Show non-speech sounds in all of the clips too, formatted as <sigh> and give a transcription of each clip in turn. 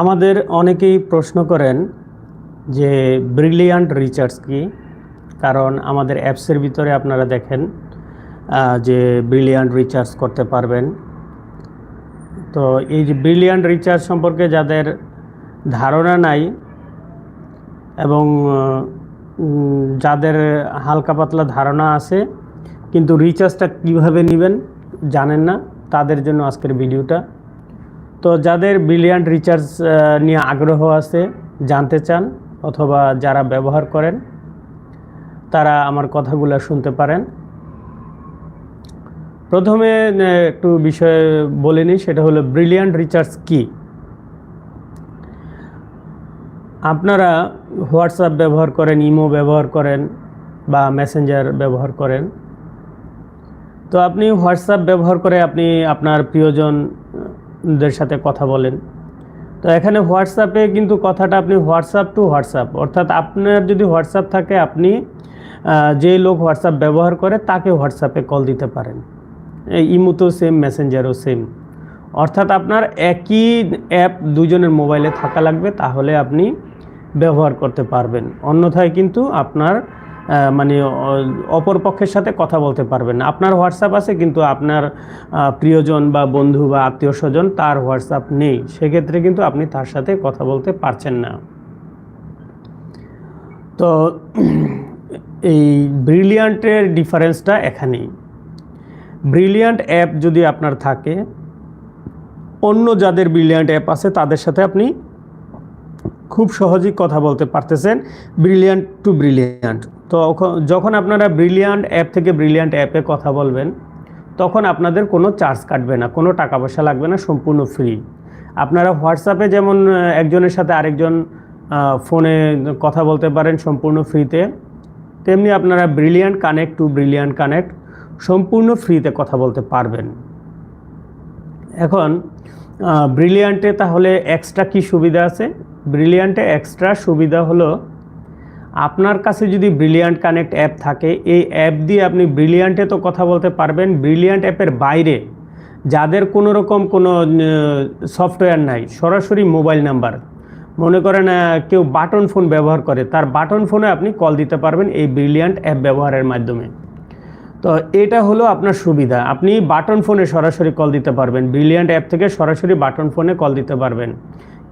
আমাদের অনেকেই প্রশ্ন করেন যে ব্রিলিয়ান্ট রিচার্জ কি? কারণ আমাদের অ্যাপসের ভিতরে আপনারা দেখেন যে ব্রিলিয়ান্ট রিচার্জ করতে পারবেন। তো এই যে ব্রিলিয়ান্ট রিচার্জ সম্পর্কে যাদের ধারণা নাই এবং যাদের হালকা পাতলা ধারণা আছে, কিন্তু রিচার্জটা কীভাবে নেবেন জানেন না, তাদের জন্য আজকের ভিডিওটা। তো যাদের ব্রিলিয়ান্ট রিচার্জ নিয়ে আগ্রহ আছে, জানতে চান অথবা যারা ব্যবহার করেন, তারা আমার কথাগুলো শুনতে পারেন। প্রথমে একটু বিষয় বলে নিই, সেটা হলো ব্রিলিয়ান্ট রিচার্জ কি? আপনারা হোয়াটসঅ্যাপ ব্যবহার করেন ইমো ব্যবহার করেন বা মেসেঞ্জার ব্যবহার করেন। তো আপনি হোয়াটসঅ্যাপ ব্যবহার করে আপনি আপনার প্রিয়জনদের সাথে কথা বলেন। তো এখানে হোয়াটসঅ্যাপে কিন্তু কথাটা আপনি হোয়াটসঅ্যাপ টু হোয়াটসঅ্যাপ, অর্থাৎ আপনার যদি হোয়াটসঅ্যাপ থাকে, আপনি যে লোক হোয়াটসঅ্যাপ ব্যবহার করে, তাকে হোয়াটসঅ্যাপে কল দিতে পারেন। এই ইমোতেও সেম মেসেঞ্জারও সেম অর্থাৎ আপনার একই অ্যাপ দুজনের মোবাইলে থাকা লাগবে, তাহলে আপনি ব্যবহার করতে পারবেন। অন্যথায় কিন্তু আপনার মানে অপর পক্ষের সাথে কথা বলতে পারবেন না। আপনার হোয়াটসঅ্যাপ আছে, কিন্তু আপনার প্রিয়জন বা বন্ধু বা আত্মীয় স্বজন তার হোয়াটসঅ্যাপ নেই। সেক্ষেত্রে কিন্তু আপনি তার সাথে কথা বলতে পারছেন না। তো, <clears throat> এই ব্রিলিয়ান্টের ডিফারেন্সটা এখানেই। ব্রিলিয়ান্ট অ্যাপ যদি আপনার থাকে, অন্য যাদের ব্রিলিয়ান্ট অ্যাপ আছে, তাদের সাথে আপনি খুব সহজেই কথা বলতে পারতেছেন। ব্রিলিয়ান্ট টু ব্রিলিয়ান্ট তো যখন আপনারা ব্রিলিয়ান্ট অ্যাপ থেকে ব্রিলিয়ান্ট অ্যাপে কথা বলবেন, তখন আপনাদের কোনো চার্জ কাটবে না, কোনো টাকা পয়সা লাগবে না, সম্পূর্ণ ফ্রি আপনারা হোয়াটসঅ্যাপে যেমন একজনের সাথে আরেকজন ফোনে কথা বলতে পারেন সম্পূর্ণ ফ্রিতে তেমনি আপনারা brilliant connect to brilliant connect সম্পূর্ণ ফ্রিতে কথা বলতে পারবেন। এখন ব্রিলিয়ান্টে তাহলে এক্সট্রা কি সুবিধা আছে? ব্রিলিয়ান্টে এক্সট্রা সুবিধা হলো, আপনার কাছে যদি ব্রিলিয়ান্ট কানেক্ট অ্যাপ থাকে, এই অ্যাপ দিয়ে আপনি ব্রিলিয়ান্টে তো কথা বলতে পারবেন, ব্রিলিয়ান্ট অ্যাপের বাইরে যাদের কোনো রকম কোনো সফটওয়্যার নাই, সরাসরি মোবাইল নাম্বার, মনে করেন কেউ বাটন ফোন ব্যবহার করে, তার বাটন ফোনে আপনি কল দিতে পারবেন এই ব্রিলিয়ান্ট অ্যাপ ব্যবহারের মাধ্যমে। তো এটা হলো আপনার সুবিধা, আপনি বাটন ফোনে সরাসরি কল দিতে পারবেন, ব্রিলিয়ান্ট অ্যাপ থেকে সরাসরি বাটন ফোনে কল দিতে পারবেন।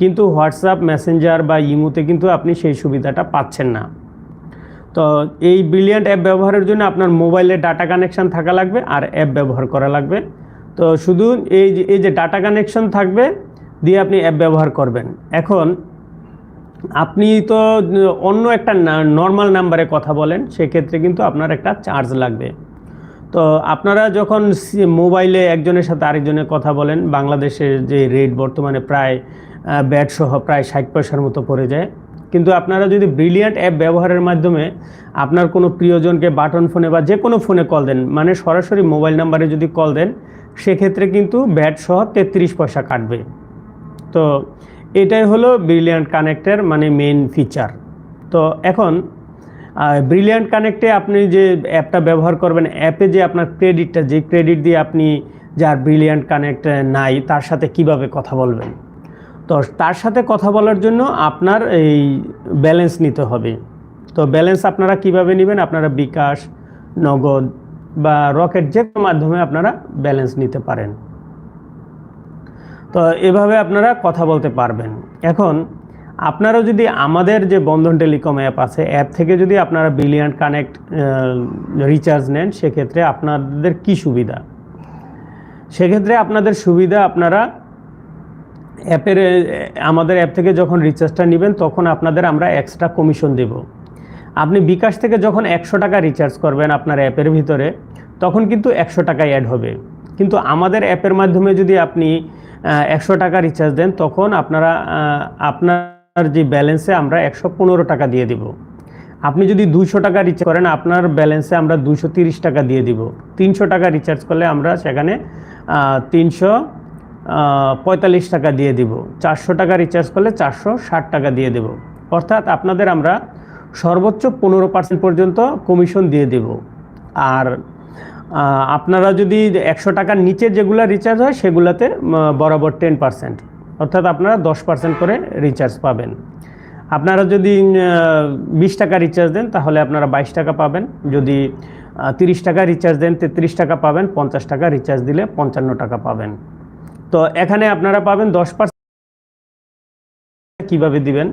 কিন্তু হোয়াটসঅ্যাপ, মেসেঞ্জার বা ইমোতে কিন্তু আপনি সেই সুবিধাটা পাচ্ছেন না। তো এই ব্রিলিয়ান্ট অ্যাপ ব্যবহারের জন্য আপনার মোবাইলে ডাটা কানেকশন থাকা লাগবে আর অ্যাপ ব্যবহার করা লাগবে। তো শুধু এই যে এই যে ডাটা কানেকশন থাকবে দিয়ে আপনি অ্যাপ ব্যবহার করবেন। এখন আপনি তো অন্য একটা নর্মাল নাম্বারে কথা বলেন, সেক্ষেত্রে কিন্তু আপনার একটা চার্জ লাগবে। তো আপনারা যখন মোবাইলে একজনের সাথে আরেকজনের কথা বলেন, বাংলাদেশের যে রেট বর্তমানে প্রায় ব্যাট সহ প্রায় ষাট পয়সার মতো পড়ে যায়। কিন্তু আপনারা যদি ব্রিলিয়ান্ট অ্যাপ ব্যবহারের মাধ্যমে আপনার কোনো প্রিয়জনকে বাটন ফোনে বা যে কোনো ফোনে কল দেন মানে সরাসরি মোবাইল নাম্বারে যদি কল দেন, সেক্ষেত্রে কিন্তু ব্যাট সহ তেত্রিশ পয়সা কাটবে। তো এটাই হলো ব্রিলিয়ান্ট কানেক্টের মানে মেন ফিচার তো এখন ব্রিলিয়ান্ট কানেক্টে আপনি যে অ্যাপটা ব্যবহার করবেন অ্যাপে যে আপনার ক্রেডিটটা যে ক্রেডিট দিয়ে আপনি যার ব্রিলিয়ান্ট কানেক্ট নাই, তার সাথে কীভাবে কথা বলবেন? তো তার সাথে কথা বলার জন্য আপনার এই ব্যালেন্স নিতে হবে। তো ব্যালেন্স আপনারা কীভাবে নেবেন? আপনারা বিকাশ, নগদ বা রকেট যে কোনো মাধ্যমে আপনারা ব্যালেন্স নিতে পারেন। তো এভাবে আপনারা কথা বলতে পারবেন। এখন আপনারা যদি আমাদের যে বন্ধন টেলিকম অ্যাপ আছে অ্যাপ থেকে যদি আপনারা বিলিয়ন কানেক্ট রিচার্জ নেন, সেক্ষেত্রে আপনাদের কি সুবিধা? সেক্ষেত্রে আপনাদের সুবিধা আপনারা অ্যাপের আমাদের অ্যাপ থেকে যখন রিচার্জটা নেবেন, তখন আপনাদের আমরা এক্সট্রা কমিশন দেব। আপনি বিকাশ থেকে যখন একশো টাকা রিচার্জ করবেন আপনার অ্যাপের ভিতরে, তখন কিন্তু একশো টাকা অ্যাড হবে। কিন্তু আমাদের অ্যাপের মাধ্যমে যদি আপনি একশো টাকা রিচার্জ দেন, তখন আপনারা আপনার যে ব্যালেন্সে আমরা একশো পনেরো টাকা দিয়ে দিব। আপনি যদি দুশো টাকা রিচার্জ করেন, আপনার ব্যালেন্সে আমরা দুশো তিরিশ টাকা দিয়ে দিব। তিনশো টাকা রিচার্জ করলে আমরা সেখানে তিনশো পঁয়তাল্লিশ টাকা দিয়ে দিব। চারশো টাকা রিচার্জ করলে চারশো ষাট টাকা দিয়ে দেব। অর্থাৎ আপনাদের আমরা সর্বোচ্চ পনেরো পার্সেন্ট পর্যন্ত কমিশন দিয়ে দেব। আর আপনারা যদি একশো টাকার নিচে যেগুলো রিচার্জ হয়, সেগুলোতে বরাবর টেন পার্সেন্ট অর্থাৎ আপনারা দশ পার্সেন্ট করে রিচার্জ পাবেন। আপনারা যদি বিশ টাকা রিচার্জ দেন, তাহলে আপনারা বাইশ টাকা পাবেন। যদি তিরিশ টাকা রিচার্জ দেন, তেত্রিশ টাকা পাবেন। পঞ্চাশ টাকা রিচার্জ দিলে পঞ্চান্ন টাকা পাবেন। তো এখানে আপনারা পাবেন দশ পার্সেন্ট কীভাবে দিবেন?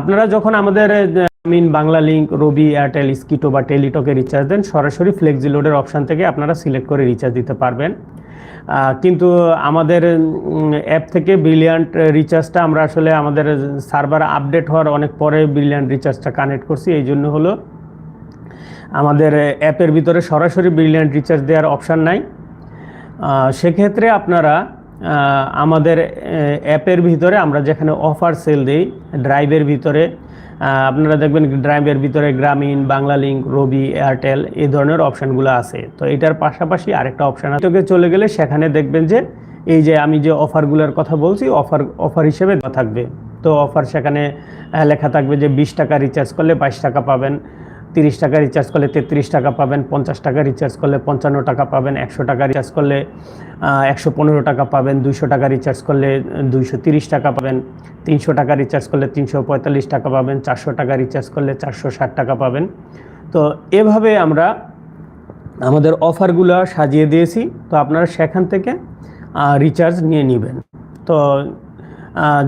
আপনারা যখন আমাদের মিন বাংলা লিঙ্ক, রবি, এয়ারটেল, স্কিটো বা টেলিটকে রিচার্জ দেন, সরাসরি ফ্লেক্সি লোডের অপশান থেকে আপনারা সিলেক্ট করে রিচার্জ দিতে পারবেন। কিন্তু আমাদের অ্যাপ থেকে ব্রিলিয়ান্ট রিচার্জটা আমরা আসলে আমাদের সার্ভার আপডেট হওয়ার অনেক পরে ব্রিলিয়ান্ট রিচার্জটা কানেক্ট করছি। এই জন্য হলো আমাদের অ্যাপের ভিতরে সরাসরি ব্রিলিয়ান্ট রিচার্জ দেওয়ার অপশান নাই। সেক্ষেত্রে আপনারা আমাদের অ্যাপের ভিতরে আমরা যেখানে অফার সেল দিই ড্রাইভের ভিতরে আপনারা দেখবেন ড্রাইভের ভিতরে গ্রামীণ বাংলা লিঙ্ক রবি এয়ারটেল এই ধরনের অপশানগুলো আছে। তো এটার পাশাপাশি আরেকটা অপশান আছে। চলে গেলে সেখানে দেখবেন যে, এই যে আমি যে অফারগুলোর কথা বলছি অফার অফার হিসেবে থাকবে। তো অফার সেখানে লেখা থাকবে যে বিশ টাকা রিচার্জ করলে বাইশ টাকা পাবেন। তিরিশ টাকা রিচার্জ করলে তেত্রিশ টাকা পাবেন, পঞ্চাশ টাকা রিচার্জ করলে পঞ্চান্ন টাকা পাবেন, একশো টাকা রিচার্জ করলে একশো পনেরো টাকা পাবেন, দুইশো টাকা রিচার্জ করলে দুইশো তিরিশ টাকা পাবেন, তিনশো টাকা রিচার্জ করলে তিনশো পঁয়তাল্লিশ টাকা পাবেন, চারশো টাকা রিচার্জ করলে চারশো ষাট টাকা পাবেন। তো এভাবে আমরা আমাদের অফারগুলো সাজিয়ে দিয়েছি, তো আপনারা সেখান থেকে রিচার্জ নিয়ে নেবেন। তো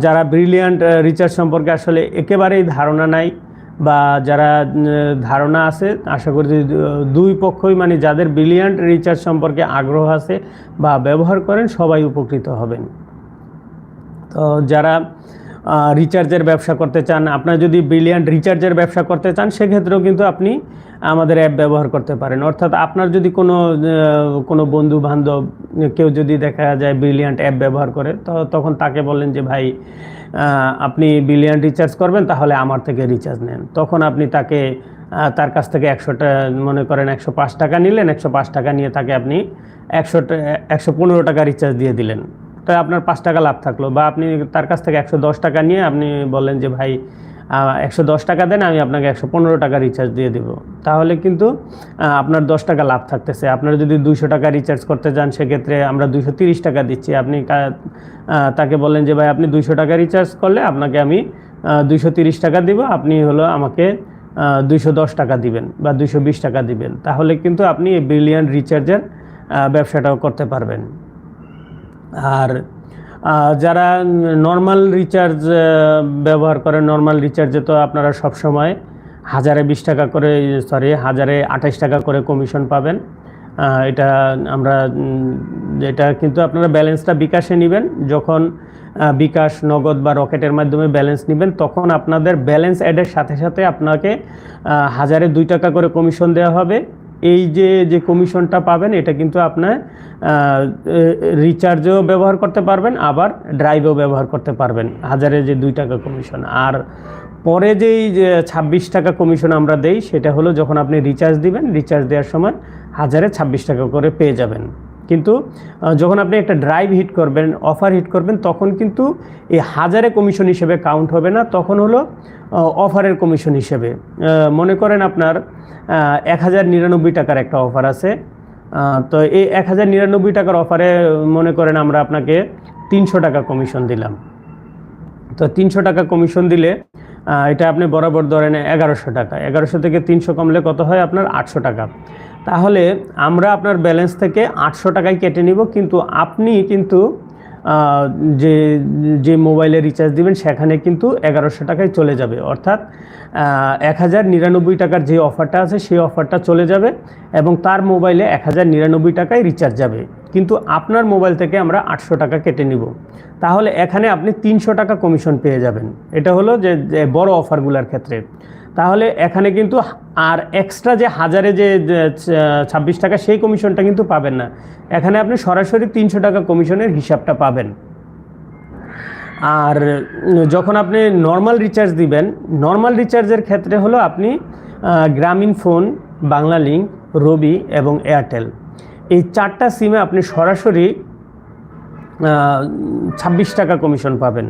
যারা ব্রিলিয়ান্ট রিচার্জ সম্পর্কে আসলে একেবারেই ধারণা নাই বা যারা ধারণা আছে, আশা করি দুই পক্ষই মানে যাদের ব্রিলিয়ান্ট রিচার্জ সম্পর্কে আগ্রহ আছে বা ব্যবহার করেন, সবাই উপকৃত হবেন। তো যারা রিচার্জের ব্যবসা করতে চান, আপনার যদি ব্রিলিয়ান্ট রিচার্জের ব্যবসা করতে চান, সেক্ষেত্রেও কিন্তু আপনি আমাদের অ্যাপ ব্যবহার করতে পারেন। অর্থাৎ আপনার যদি কোনো কোনো বন্ধু বান্ধব কেউ যদি দেখা যায় ব্রিলিয়ান্ট অ্যাপ ব্যবহার করে, তো তখন তাকে বললেন যে, ভাই আপনি বিলিয়ন রিচার্জ করবেন, তাহলে আমার থেকে রিচার্জ নেন। তখন আপনি তাকে তার কাছ থেকে একশোটা, মনে করেন একশো পাঁচ টাকা নিলেন, একশো পাঁচ টাকা নিয়ে তাকে আপনি একশো একশো পনেরো টাকা রিচার্জ দিয়ে দিলেন। তো আপনার পাঁচ টাকা লাভ থাকল। বা আপনি তার কাছ থেকে একশো দশ টাকা নিয়ে আপনি বললেন যে, ভাই একশো দশ টাকা দেন, আমি আপনাকে একশো পনেরো টাকা রিচার্জ দিয়ে দেবো। তাহলে কিন্তু আপনার দশ টাকা লাভ থাকতেছে। আপনারা যদি দুইশো টাকা রিচার্জ করতে যান, সেক্ষেত্রে আমরা দুইশো তিরিশ টাকা দিচ্ছি। আপনি তাকে বলেন যে, ভাই, আপনি দুইশো টাকা রিচার্জ করলে আপনাকে আমি দুইশো তিরিশ টাকা দিব। আপনি হলো আমাকে দুইশো দশ টাকা দিবেন বা দুইশো বিশ টাকা দিবেন। তাহলে কিন্তু আপনি এই ব্রিলিয়ান্ট রিচার্জের ব্যবসাটাও করতে পারবেন। আর যারা নর্মাল রিচার্জ ব্যবহার করেন নর্মাল রিচার্জে তো আপনারা সব সময় হাজারে বিশ টাকা করে সরি হাজারে আঠাশ টাকা করে কমিশন পাবেন। এটা আমরা এটা কিন্তু আপনারা ব্যালেন্সটা বিকাশে নেবেন। যখন বিকাশ, নগদ বা রকেটের মাধ্যমে ব্যালেন্স নেবেন, তখন আপনাদের ব্যালেন্স অ্যাডের সাথে সাথে আপনাকে হাজারে দুই টাকা করে কমিশন দেওয়া হবে। এই যে যে কমিশনটা পাবেন, এটা কিন্তু আপনার রিচার্জেও ব্যবহার করতে পারবেন, আবার ড্রাইভও ব্যবহার করতে পারবেন। হাজারে যে দুই টাকা কমিশন। আর পরে যেই ছাব্বিশ টাকা কমিশন আমরা দেই, সেটা হলো যখন আপনি রিচার্জ দিবেন রিচার্জ দেওয়ার সময় হাজারে ছাব্বিশ টাকা করে পেয়ে যাবেন। কিন্তু যখন আপনি একটা ড্রাইভ হিট করবেন অফার হিট করবেন, তখন কিন্তু এই হাজারে কমিশন হিসেবে কাউন্ট হবে না, তখন হলো অফারের কমিশন হিসেবে। মনে করেন আপনার এক হাজার নিরানব্বই টাকার একটা অফার আছে। তো এই এক হাজার নিরানব্বই টাকার অফারে মনে করেন আমরা আপনাকে তিনশো টাকা কমিশন দিলাম। তো তিনশো টাকা কমিশন দিলে এটা আপনি বরাবর ধরেন এগারোশো টাকা। এগারোশো থেকে তিনশো কমলে কত হয় আপনার আটশো টাকা। তাহলে আমরা আপনার ব্যালেন্স থেকে আটশো টাকায় কেটে নিব, কিন্তু আপনি কিন্তু যে যে মোবাইলে রিচার্জ দিবেন সেখানে কিন্তু এগারোশো টাকায় চলে যাবে। অর্থাৎ এক হাজার নিরানব্বই টাকার যে অফারটা আছে সেই অফারটা চলে যাবে এবং তার মোবাইলে এক হাজার নিরানব্বই টাকায় রিচার্জ যাবে। কিন্তু আপনার মোবাইল থেকে আমরা আটশো টাকা কেটে নিব। তাহলে এখানে আপনি তিনশো টাকা কমিশন পেয়ে যাবেন। এটা হলো যে বড় অফারগুলোর ক্ষেত্রে। তাহলে এখানে কিন্তু আর এক্সট্রা যে হাজারে যে ছাব্বিশ টাকা, সেই কমিশনটা কিন্তু পাবেন না। এখানে আপনি সরাসরি তিনশো টাকা কমিশনের হিসাবটা পাবেন। আর যখন আপনি নর্মাল রিচার্জ দিবেন নর্মাল রিচার্জের ক্ষেত্রে হলো আপনি গ্রামীণ ফোন বাংলা লিঙ্ক রবি এবং এয়ারটেল এই চারটা সিমে আপনি সরাসরি ছাব্বিশ টাকা কমিশন পাবেন।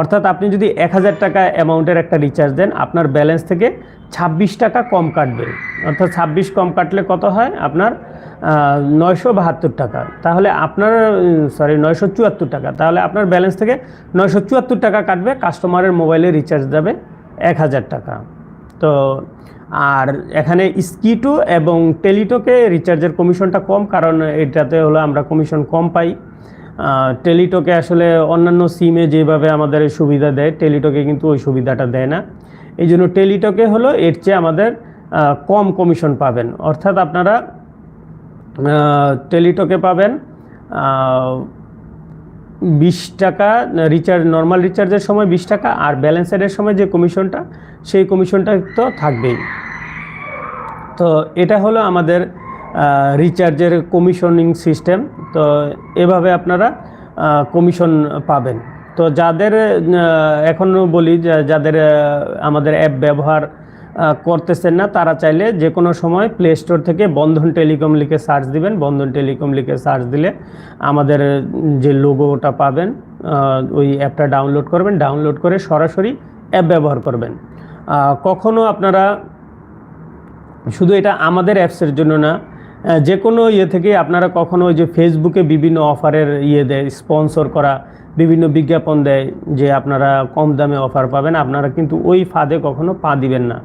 অর্থাৎ আপনি যদি এক হাজার টাকা অ্যামাউন্টের একটা রিচার্জ দেন, আপনার ব্যালেন্স থেকে ছাব্বিশ টাকা কম কাটবে। অর্থাৎ ছাব্বিশ কম কাটলে কত হয়? আপনার নয়শো বাহাত্তর টাকা। তাহলে আপনার সরি নয়শো চুয়াত্তর টাকা। তাহলে আপনার ব্যালেন্স থেকে নয়শো চুয়াত্তর টাকা কাটবে কাস্টমারের মোবাইলে রিচার্জ যাবে এক হাজার টাকা। তো, আর এখানে স্কিটো এবং টেলিটোকে রিচার্জের কমিশনটা কম, কারণ এটাতে হলো আমরা কমিশন কম পাই। টেলিটোকে আসলে অন্যান্য সিমে যেভাবে আমাদের সুবিধা দেয় টেলিটোকে কিন্তু ওই সুবিধাটা দেয় না। এই জন্য টেলিটোকে হলো এর চেয়ে আমাদের কম কমিশন পাবেন। অর্থাৎ আপনারা টেলিটোকে পাবেন বিশ টাকা রিচার্জ নর্মাল রিচার্জের সময় বিশ টাকা আর ব্যালেন্সের সময় যে কমিশনটা সেই কমিশনটা তো থাকবেই। তো এটা হলো আমাদের রিচার্জের কমিশনিং সিস্টেম তো এভাবে আপনারা কমিশন পাবেন। তো যাদের এখনও বলি যাদের আমাদের অ্যাপ ব্যবহার করতেছেন না, তারা চাইলে যে কোনো সময় প্লে স্টোর থেকে বন্ধন টেলিকম লিখে সার্চ দিবেন। বন্ধন টেলিকম লিখে সার্চ দিলে আমাদের যে লোগোটা পাবেন ওই অ্যাপটা ডাউনলোড করবেন। ডাউনলোড করে সরাসরি অ্যাপ ব্যবহার করবেন। কখনো আপনারা শুধু এটা আমাদের অ্যাপসের জন্য না যে কোনো ইয়ে থেকে আপনারা কখনো ওই যে ফেসবুকে বিভিন্ন অফারের ইয়ে দেয় স্পন্সর করা, বিভিন্ন বিজ্ঞাপন দেয় যে আপনারা কম দামে অফার পাবেন, আপনারা কিন্তু ওই ফাঁদে কখনো পা দিবেন না।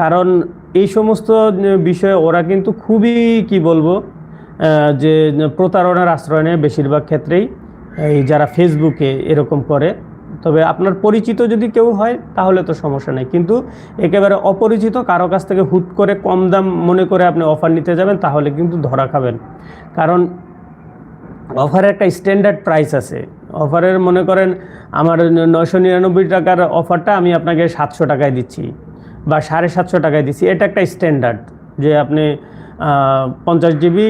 কারণ এই সমস্ত বিষয়ে ওরা কিন্তু খুবই কি বলব যে প্রতারণার আশ্রয় নেয় বেশিরভাগ ক্ষেত্রেই। এই যারা ফেসবুকে এরকম করে তবে আপনার পরিচিত যদি কেউ হয়, তাহলে তো সমস্যা নেই। কিন্তু একেবারে অপরিচিত, কারও কাছ থেকে হুট করে কম দাম মনে করে আপনি অফার নিতে যাবেন, তাহলে কিন্তু ধরা খাবেন। কারণ অফারের একটা স্ট্যান্ডার্ড প্রাইস আছে। অফারের মনে করেন, আমার নয়শো নিরানব্বই টাকার অফারটা আমি আপনাকে সাতশো টাকায় দিচ্ছি বা সাড়ে সাতশো টাকায় দিচ্ছি। এটা একটা স্ট্যান্ডার্ড যে আপনি পঞ্চাশ জিবি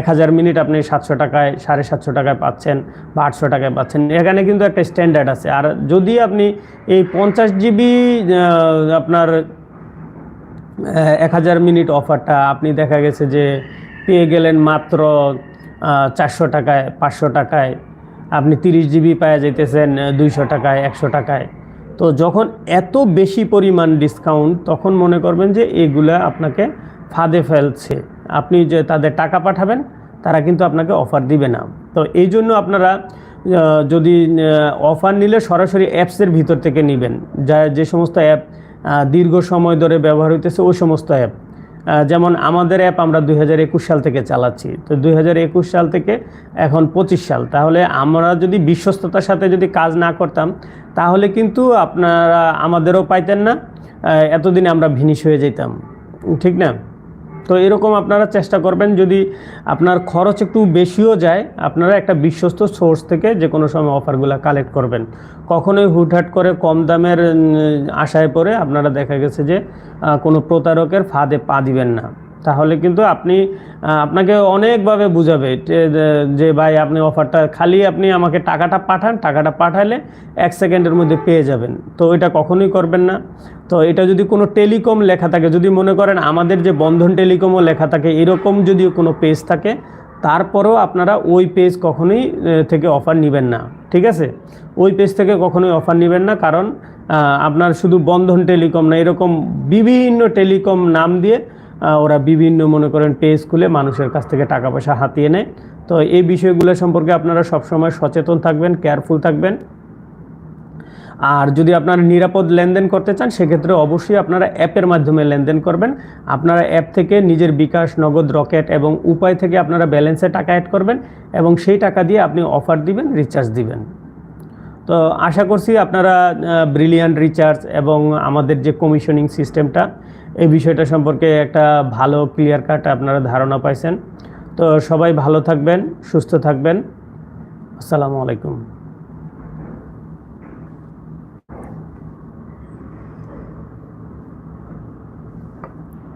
এক হাজার মিনিট আপনি সাতশো টাকায়, সাড়ে সাতশো টাকায় পাচ্ছেন বা আটশো টাকায় পাচ্ছেন। এখানে কিন্তু একটা স্ট্যান্ডার্ড আছে। আর যদি আপনি এই পঞ্চাশ জিবি আপনার এক হাজার মিনিট অফারটা, আপনি দেখা গেছে যে পেয়ে গেলেন মাত্র চারশো টাকায়, পাঁচশো টাকায়, আপনি তিরিশ জিবি পাওয়া যাইতেছেন দুইশো টাকায়, একশো টাকায়। তো যখন এত বেশি পরিমাণ ডিসকাউন্ট তখন মনে করবেন যে এগুলা আপনাকে ফাঁদে ফেলছে। আপনি যে তাদের টাকা পাঠাবেন, তারা কিন্তু আপনাকে অফার দিবে না। তো এই জন্য আপনারা যদি অফার নিলে সরাসরি অ্যাপসের ভিতর থেকে নেবেন। যা, যে সমস্ত অ্যাপ দীর্ঘ সময় ধরে ব্যবহার হইতেছে, ওই সমস্ত অ্যাপ যেমন আমাদের অ্যাপ আমরা দুই হাজার একুশ সাল থেকে চালাচ্ছি। তো দুই হাজার একুশ সাল থেকে এখন পঁচিশ সাল। তাহলে আমরা যদি বিশ্বস্ততার সাথে যদি কাজ না করতাম, তাহলে কিন্তু আপনারা আমাদেরও পাইতেন না। এতদিনে আমরা ভিনিশ হয়ে যেতাম। ঠিক না? তো এরকম আপনারা চেষ্টা করবেন যদি আপনার খরচ একটু বেশিও যায়, আপনারা একটা বিশ্বস্ত সোর্স থেকে যে কোনো সময় অফারগুলো কালেক্ট করবেন। কখনোই হুটহাট করে কম দামের আশায় পরে আপনারা দেখা গেছে যে কোনো প্রতারকের ফাঁদে পা দিবেন না। তাহলে কিন্তু আপনি আপনাকে অনেকভাবে বুঝাবে যে- ভাই আপনি অফারটা খালি আপনি আমাকে টাকাটা পাঠান, টাকাটা পাঠালে এক সেকেন্ডের মধ্যে পেয়ে যাবেন। তো এটা কখনোই করবেন না। তো এটা যদি কোনো টেলিকম লেখা থাকে, যদি মনে করেন আমাদের যে বন্ধন টেলিকমও লেখা থাকে, এরকম যদি কোনো পেজ থাকে, তারপরেও আপনারা ওই পেজ কখনোই থেকে অফার নেবেন না। ঠিক আছে? ওই পেজ থেকে কখনোই অফার নেবেন না, কারণ আপনার শুধু বন্ধন টেলিকম না, এরকম বিভিন্ন টেলিকম নাম দিয়ে ওরা বিভিন্ন, মনে করেন পেজ খুলে মানুষের কাছ থেকে টাকা পয়সা হাতিয়ে নেয়। তো এই বিষয়গুলো সম্পর্কে আপনারা সবসময় সচেতন থাকবেন কেয়ারফুল থাকবেন। আর যদি আপনারা নিরাপদ লেনদেন করতে চান, সেক্ষেত্রে অবশ্যই আপনারা অ্যাপের মাধ্যমে লেনদেন করবেন। আপনারা অ্যাপ থেকে নিজের বিকাশ, নগদ, রকেট এবং উপায় থেকে আপনারা ব্যালেন্সে টাকা অ্যাড করবেন এবং সেই টাকা দিয়ে আপনি অফার দিবেন রিচার্জ দিবেন। তো আশা করছি আপনারা ব্রিলিয়ান্ট রিচার্জ এবং আমাদের যে কমিশনিং সিস্টেমটা এই বিষয়টা সম্পর্কে একটা ভালো ক্লিয়ার কাট আপনারা ধারণা পাইছেন। তো সবাই ভালো থাকবেন, সুস্থ থাকবেন। আসসালামু আলাইকুম।